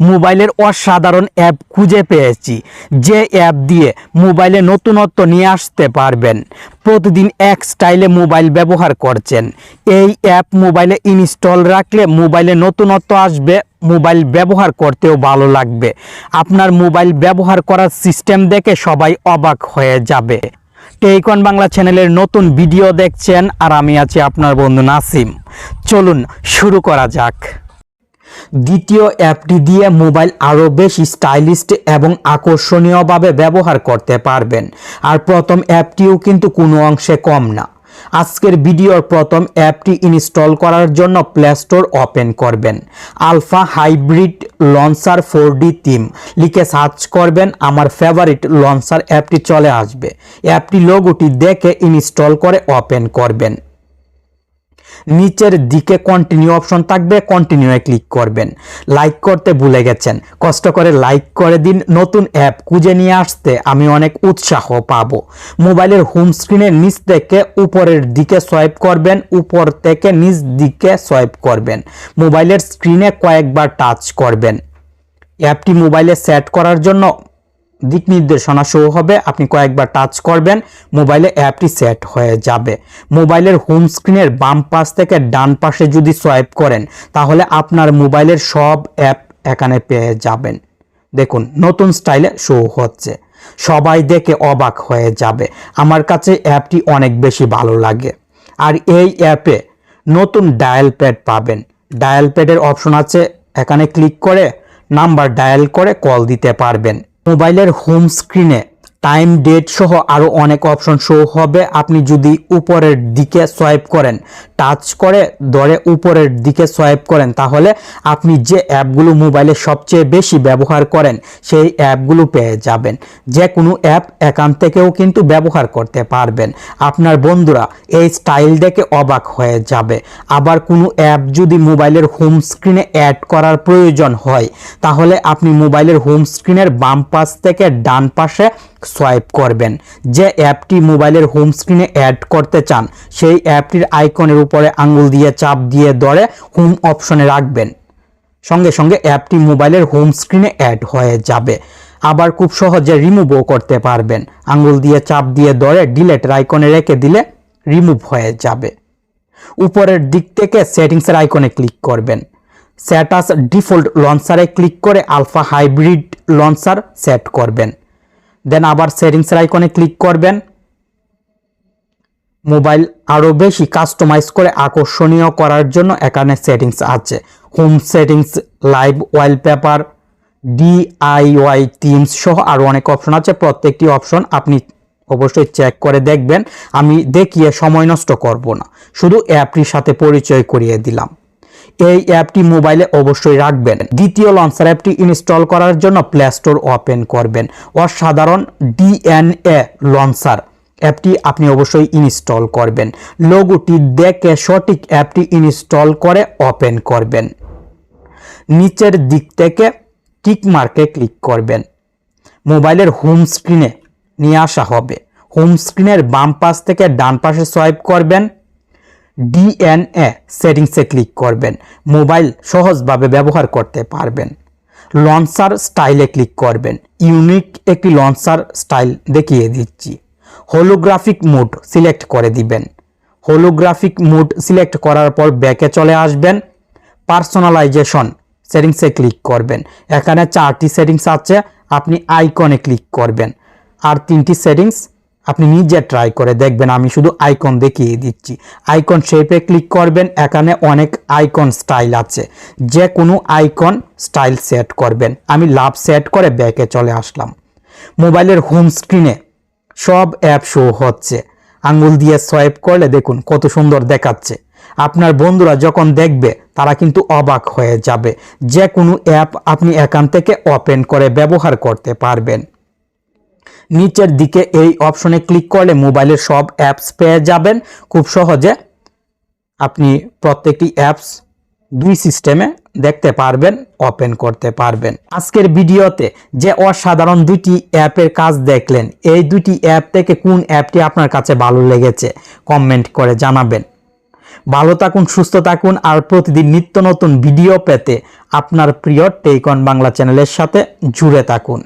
মোবাইলের অসাধারণ অ্যাপ খুঁজে পেয়েছি। যে অ্যাপ দিয়ে মোবাইলে নতুনত্ব নিয়ে আসতে পারবেন। প্রতিদিন এক স্টাইলে মোবাইল ব্যবহার করছেন। এই অ্যাপ মোবাইলে ইনস্টল রাখলে মোবাইলে নতুনত্ব আসবে, মোবাইল ব্যবহার করতেও ভালো লাগবে। আপনার মোবাইল ব্যবহার করার সিস্টেম দেখে সবাই অবাক হয়ে যাবে। টেইকন বাংলা চ্যানেলের নতুন ভিডিও দেখছেন, আর আমি আছি আপনার বন্ধু নাসিম। চলুন শুরু করা যাক। দ্বিতীয় অ্যাপটি দিয়ে মোবাইল আরও বেশি স্টাইলিস্ট এবং আকর্ষণীয়ভাবে ব্যবহার করতে পারবেন। আর প্রথম অ্যাপটিও কিন্তু কোনো অংশে কম না। আজকের ভিডিওর প্রথম অ্যাপটি ইনস্টল করার জন্য প্লে স্টোর ওপেন করবেন। Alpha hybrid launcher four D theme লিখে সার্চ করবেন, আমার ফেভারিট লঞ্চার অ্যাপটি চলে আসবে। অ্যাপটি লোগোটি দেখে ইনস্টল করে ওপেন করবেন। নিচের দিকে কন্টিনিউ অপশন থাকবে কন্টিনিউয়ে ক্লিক করবেন। লাইক করতে ভুলে গেছেন, কষ্ট করে লাইক করে দিন। নতুন অ্যাপ খুঁজে নিয়ে আসতে আমি অনেক উৎসাহ পাবো। মোবাইলের হোম স্ক্রিনের নিচ থেকে উপরের দিকে সোয়াইপ করবেন, উপর থেকে নিচ দিকে সোয়াইপ করবেন। মোবাইলের স্ক্রিনে কয়েকবার টাচ করবেন। অ্যাপটি মোবাইলে সেট করার জন্য দিক নির্দেশনা শো হবে। আপনি কয়েকবার টাচ করবেন মোবাইলে অ্যাপটি সেট হয়ে যাবে। মোবাইলের হোম স্ক্রিনের বাম পাশ থেকে ডান পাশে যদি সোয়াইপ করেন, তাহলে আপনার মোবাইলের সব অ্যাপ এখানে পেয়ে যাবেন। দেখুন, নতুন স্টাইলে শো হচ্ছে। সবাই দেখে অবাক হয়ে যাবে। আমার কাছে অ্যাপটি অনেক বেশি ভালো লাগে। আর এই অ্যাপে নতুন ডায়াল প্যাড পাবেন। ডায়াল প্যাডের অপশন আছে, এখানে ক্লিক করে নাম্বার ডায়াল করে কল দিতে পারবেন। মোবাইলের হোম স্ক্রিনে টাইম ডেট সহ আরও অনেক অপশন শো হবে। আপনি যদি উপরের দিকে সোয়াইপ করেন টাচ করে ধরে উপরের দিকে সোয়াইপ করেন, তাহলে আপনি যে অ্যাপগুলো মোবাইলে সবচেয়ে বেশি ব্যবহার করেন, সেই অ্যাপগুলো পেয়ে যাবেন। যে কোনো অ্যাপ এখান থেকেও কিন্তু ব্যবহার করতে পারবেন। আপনার বন্ধুরা এই স্টাইল দেখে অবাক হয়ে যাবে। আবার কোনো অ্যাপ যদি মোবাইলের হোম স্ক্রিনে অ্যাড করার প্রয়োজন হয়, তাহলে আপনি মোবাইলের হোম স্ক্রিনের বাম পাশ থেকে ডান পাশে সোয়াইপ করবেন। যে অ্যাপটি মোবাইলের হোম স্ক্রিনে অ্যাড করতে চান, সেই অ্যাপটির আইকনের উপরে আঙুল দিয়ে চাপ দিয়ে ধরে হোম অপশনে রাখবেন। সঙ্গে সঙ্গে অ্যাপটি মোবাইলের হোম স্ক্রিনে অ্যাড হয়ে যাবে। আবার খুব সহজে রিমুভও করতে পারবেন। আঙুল দিয়ে চাপ দিয়ে ধরে ডিলেটের আইকনে রেখে দিলে রিমুভ হয়ে যাবে। উপরের দিক থেকে সেটিংসের আইকনে ক্লিক করবেন। স্যাটাস ডিফল্ট লঞ্চারে ক্লিক করে আলফা হাইব্রিড লঞ্চার সেট করবেন। দেন আবার সেটিংসের আইকনে ক্লিক করবেন। মোবাইল আরও বেশি কাস্টমাইজ করে আকর্ষণীয় করার জন্য এখানে সেটিংস আছে। Home settings live wallpaper DIY themes সহ আরও অনেক অপশন আছে। প্রত্যেকটি অপশন আপনি অবশ্যই চেক করে দেখবেন। আমি দেখিয়ে সময় নষ্ট করব না। শুধু অ্যাপটির সাথে পরিচয় করিয়ে দিলাম। এই অ্যাপটি মোবাইলে অবশ্যই রাখবেন। দ্বিতীয় লঞ্চার অ্যাপটি ইনস্টল করার জন্য প্লে স্টোর ওপেন করবেন। অসাধারণ ডিএনএ লঞ্চার অ্যাপটি আপনি অবশ্যই ইনস্টল করবেন। লোগোটি দেখে সঠিক অ্যাপটি ইনস্টল করে ওপেন করবেন। নিচের দিক থেকে টিক মার্কে ক্লিক করবেন। মোবাইলের হোম স্ক্রিনে নিয়ে আসা হবে। হোম স্ক্রিনের বাম পাশ থেকে ডান পাশে সোয়াইপ করবেন। ডিএনএ সেটিংসে ক্লিক করবেন। মোবাইল সহজভাবে ব্যবহার করতে পারবেন। লঞ্চার স্টাইলে ক্লিক করবেন। ইউনিক একটি লঞ্চার স্টাইল দেখিয়ে দিচ্ছি। হোলোগ্রাফিক মোড সিলেক্ট করে দিবেন। হোলোগ্রাফিক মোড সিলেক্ট করার পর ব্যাকে চলে আসবেন। পার্সোনালাইজেশন সেটিংসে ক্লিক করবেন। এখানে চারটি সেটিংস আছে। আপনি আইকনে ক্লিক করবেন। আর তিনটি সেটিংস আপনি নিজে ট্রাই করে দেখবেন, আমি শুধু আইকন দেখিয়ে দিচ্ছি। আইকন শেপে ক্লিক করবেন, এখানে অনেক আইকন স্টাইল আছে। যে কোনো আইকন স্টাইল সেট করবেন। আমি লাভ সেট করে ব্যাকে চলে আসলাম। মোবাইলের হোম স্ক্রিনে সব অ্যাপ শো হচ্ছে। আঙ্গুল দিয়ে সোয়েপ করলে দেখুন কত সুন্দর দেখাচ্ছে। আপনার বন্ধুরা যখন দেখবে, তারা কিন্তু অবাক হয়ে যাবে। যে কোনো অ্যাপ আপনি এখান থেকে ওপেন করে ব্যবহার করতে পারবেন। নিচের দিকে এই অপশনে ক্লিক করলে মোবাইলের সব অ্যাপস পেয়ে যাবেন। খুব সহজে আপনি প্রত্যেকটি অ্যাপস দুই সিস্টেমে দেখতে পারবেন, ওপেন করতে পারবেন। আজকের ভিডিওতে যে অসাধারণ দুটি অ্যাপের কাজ দেখলেন, এই দুটি অ্যাপ থেকে কোন অ্যাপটি আপনার কাছে ভালো লেগেছে কমেন্ট করে জানাবেন। ভালো থাকুন, সুস্থ থাকুন, আর প্রতিদিন নিত্য নতুন ভিডিও পেতে আপনার প্রিয় টেকন বাংলা চ্যানেলের সাথে জুড়ে থাকুন।